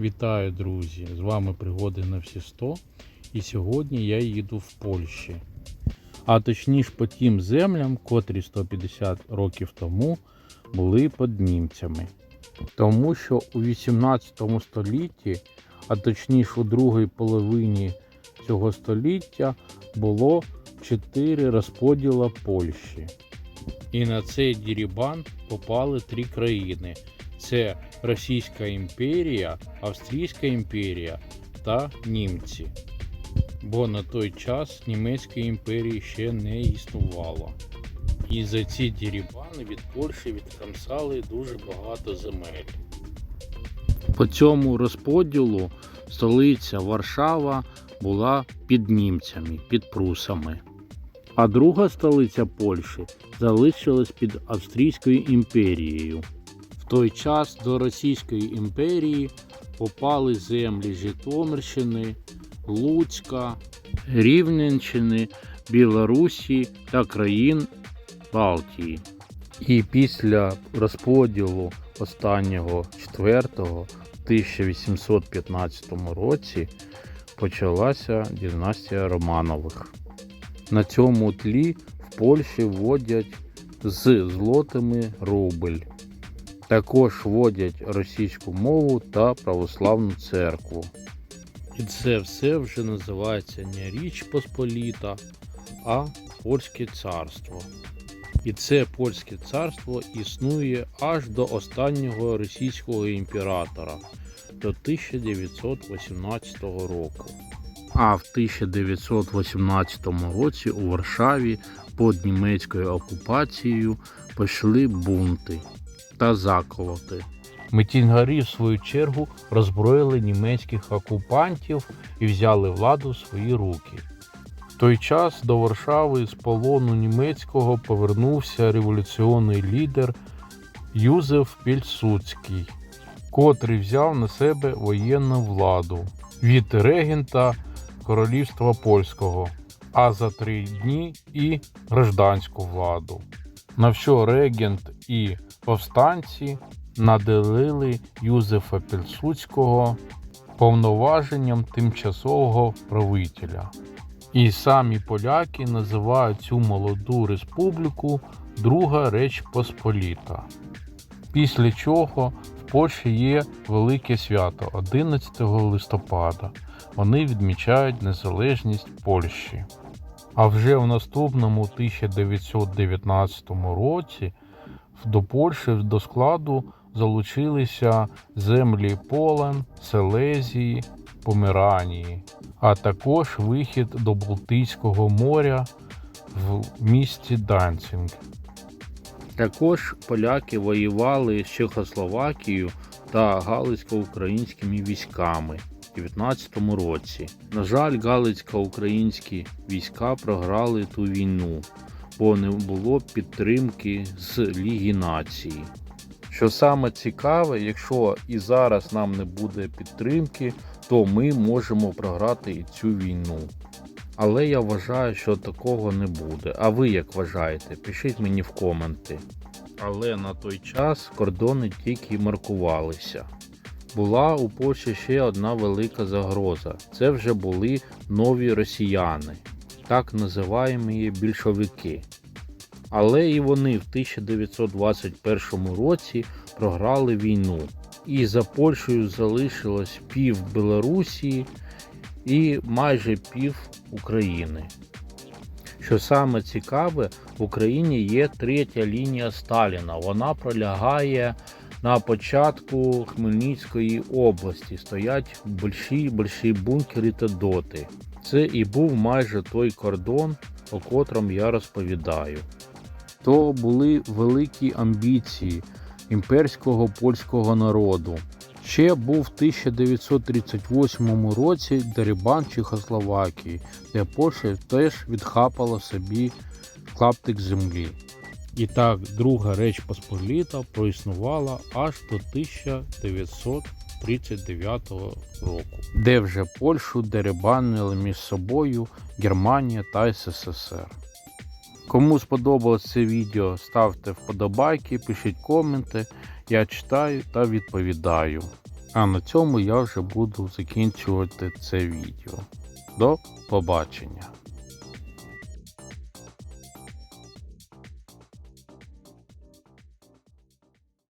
Вітаю, друзі! З вами пригоди на всі 100. І сьогодні я їду в Польщі. А точніше по тим землям, котрі 150 років тому були під німцями. Тому що у 18 столітті, а точніше у другій половині цього століття, було 4 розподіла Польщі. І на цей дірібан попали три країни: це Російська імперія, Австрійська імперія та німці. Бо на той час Німецької імперії ще не існувало. І за ці дірібани від Польщі відкамсали дуже багато земель. По цьому розподілу столиця Варшава була під німцями, під прусами. А друга столиця Польщі залишилась під Австрійською імперією. Той час до Російської імперії попали землі Житомирщини, Луцька, Рівненщини, Білорусі та країн Балтії. І після розподілу останнього четвертого в 1815 році почалася династія Романових. На цьому тлі в Польщі вводять з злотими рубль. Також вводять російську мову та православну церкву. І це все вже називається не Річ Посполіта, а Польське царство. І це польське царство існує аж до останнього російського імператора до 1918 року. А в 1918 році у Варшаві під німецькою окупацією пішли бунти та заколоти. Митінгарі, в свою чергу, роззброїли німецьких окупантів і взяли владу в свої руки. В той час до Варшави з полону німецького повернувся революційний лідер Юзеф Пільсуцький, котрий взяв на себе воєнну владу від регента Королівства Польського, а за три дні і гражданську владу. На що регент і повстанці наделили Юзефа Пільсуцького повноваженням тимчасового правителя. І самі поляки називають цю молоду республіку Друга Реч Посполіта. Після чого в Польщі є велике свято 11 листопада. Вони відмічають незалежність Польщі. А вже в наступному 1919 році до Польщі до складу залучилися землі Полен, Селезії, Померанії, а також вихід до Балтійського моря в місті Данцинг. Також поляки воювали з Чехословакією та Галицько-українськими військами у 19 році. На жаль, Галицько-українські війська програли ту війну, бо не було підтримки з Ліги нації. Що саме цікаве, якщо і зараз нам не буде підтримки, то ми можемо програти і цю війну. Але я вважаю, що такого не буде. А ви як вважаєте? Пишіть мені в коменти. Але на той час кордони тільки маркувалися. Була у Польщі ще одна велика загроза. Це вже були нові росіяни, так називаємо більшовики. Але і вони в 1921 році програли війну. І за Польщею залишилось пів Білорусі і майже пів України. Що саме цікаве, в Україні є третя лінія Сталіна. Вона пролягає на початку Хмельницької області. Стоять больші больші бункери та доти. Це і був майже той кордон, о котрому я розповідаю. То були великі амбіції імперського польського народу. Ще був в 1938 році дерибан Чехословакії, де Польща теж відхапала собі клаптик землі. І так, Друга Реч Посполіта проіснувала аж до 1939 року, де вже Польщу дерибанили між собою Германія та СССР. Кому сподобалось це відео, ставте вподобайки, пишіть коменти. Я читаю та відповідаю. А на цьому я вже буду закінчувати це відео. До побачення!